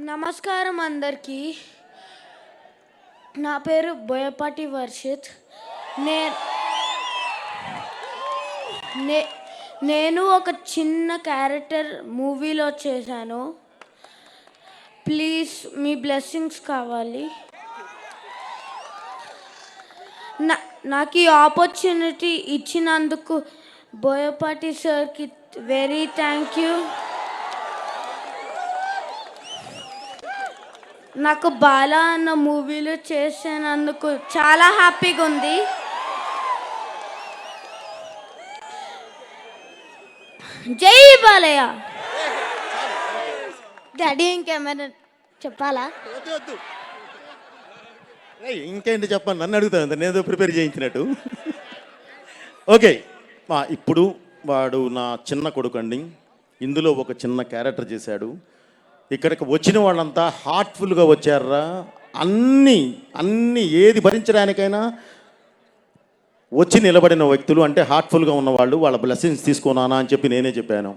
నమస్కారం అందరికీ. నా పేరు బోయపాటి వర్షిత్. నే నే- నేను ఒక చిన్న క్యారెక్టర్ మూవీలో చేశాను. ప్లీజ్ మీ బ్లెస్సింగ్స్ కావాలి. నా నాకు ఈ ఆపర్చునిటీ ఇచ్చినందుకు బోయపాటి సార్కి వెరీ థ్యాంక్ యూ. నాకు బాలా అన్న మూవీలో చేసినందుకు చాలా హ్యాపీగా ఉంది. జై బాలయ్య. డాడీ ఇంకేమైనా చెప్పాలా? ఇంకేంటి చెప్పండి నన్ను అడుగుతాను నేను ఏదో ప్రిపేర్ చేయించినట్టు. ఓకే. మా ఇప్పుడు వాడు నా చిన్న కొడుకు అండి ఇందులో ఒక చిన్న క్యారెక్టర్ చేశాడు. ఇక్కడికి వచ్చిన వాళ్ళంతా హార్ట్ఫుల్గా వచ్చారా? అన్నీ అన్నీ ఏది భరించడానికైనా వచ్చి నిలబడిన వ్యక్తులు అంటే హార్ట్ఫుల్గా ఉన్నవాళ్ళు వాళ్ళ బ్లెస్సింగ్స్ తీసుకున్నానా అని చెప్పి నేనే చెప్పాను.